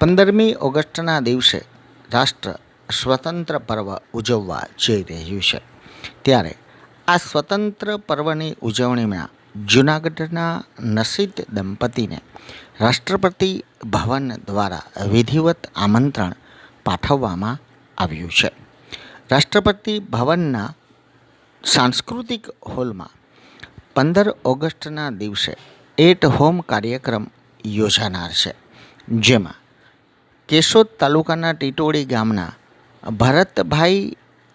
પંદરમી ઓગસ્ટના દિવસે રાષ્ટ્ર સ્વતંત્ર પર્વ ઉજવવા જઈ રહ્યું છે. ત્યારે આ સ્વતંત્ર પર્વની ઉજવણીમાં જૂનાગઢના નસીદ દંપતીને રાષ્ટ્રપતિ ભવન દ્વારા વિધિવત આમંત્રણ પાઠવવામાં આવ્યું છે. રાષ્ટ્રપતિ ભવનના સાંસ્કૃતિક હોલમાં પંદર ઓગસ્ટના દિવસે એટ હોમ કાર્યક્રમ યોજાનાર છે, જેમાં કેશોદ તાલુકાના ટીટોળી ગામના ભરતભાઈ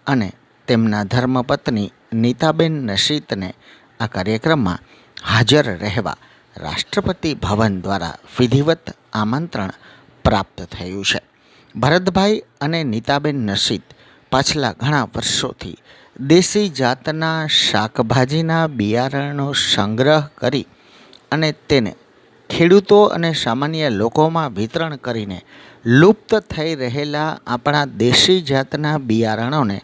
અને તેમના ધર્મપત્ની નીતાબેન નશીતને આ કાર્યક્રમમાં હાજર રહેવા રાષ્ટ્રપતિ ભવન દ્વારા વિધિવત આમંત્રણ પ્રાપ્ત થયું છે. ભરતભાઈ અને નીતાબેન નશીત પાછલા ઘણા વર્ષોથી દેશી જાતના શાકભાજીના બિયારણનો સંગ્રહ કરી અને તેને ખેડૂતો અને સામાન્ય લોકોમાં વિતરણ કરીને લુપ્ત થઈ રહેલા આપણા દેશી જાતના બિયારણોને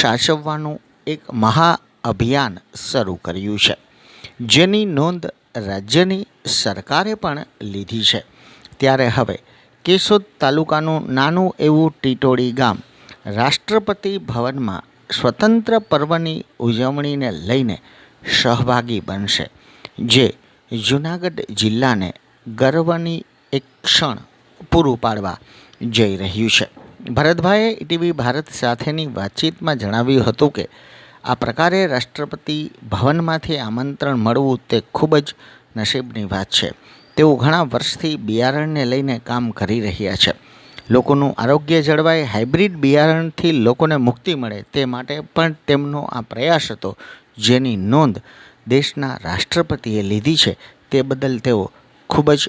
સાચવવાનું એક મહા અભિયાન શરૂ કર્યું છે. જેની નોંધ રાજ્યની સરકારે પણ લીધી છે. ત્યારે હવે કેશોદ તાલુકાનું નાનું એવું ટીટોડી ગામ રાષ્ટ્રપતિ ભવનમાં સ્વતંત્ર પર્વની ઉજવણીને લઈને સહભાગી બનશે, જે જૂનાગઢ જિલ્લાને ગર્વની એક ક્ષણ પૂરું પાડવા જઈ રહ્યું છે. ભરતભાઈએ ટીવી ભારત સાથેની વાતચીતમાં જણાવ્યું હતું કે, આ પ્રકારે રાષ્ટ્રપતિ ભવનમાંથી આમંત્રણ મળવું તે ખૂબ જ નસીબની વાત છે. તેઓ ઘણા વર્ષથી બિયારણને લઈને કામ કરી રહ્યા છે. લોકોનું આરોગ્ય જળવાય, હાઇબ્રિડ બિયારણથી લોકોને મુક્તિ મળે તે માટે પણ તેમનો આ પ્રયાસ હતો, જેની નોંધ દેશના રાષ્ટ્રપતિએ લીધી છે તે બદલ તેઓ ખૂબ જ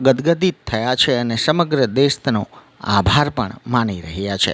ગદગદિત થયા છે અને સમગ્ર દેશનો આભાર પણ માની રહ્યા છે.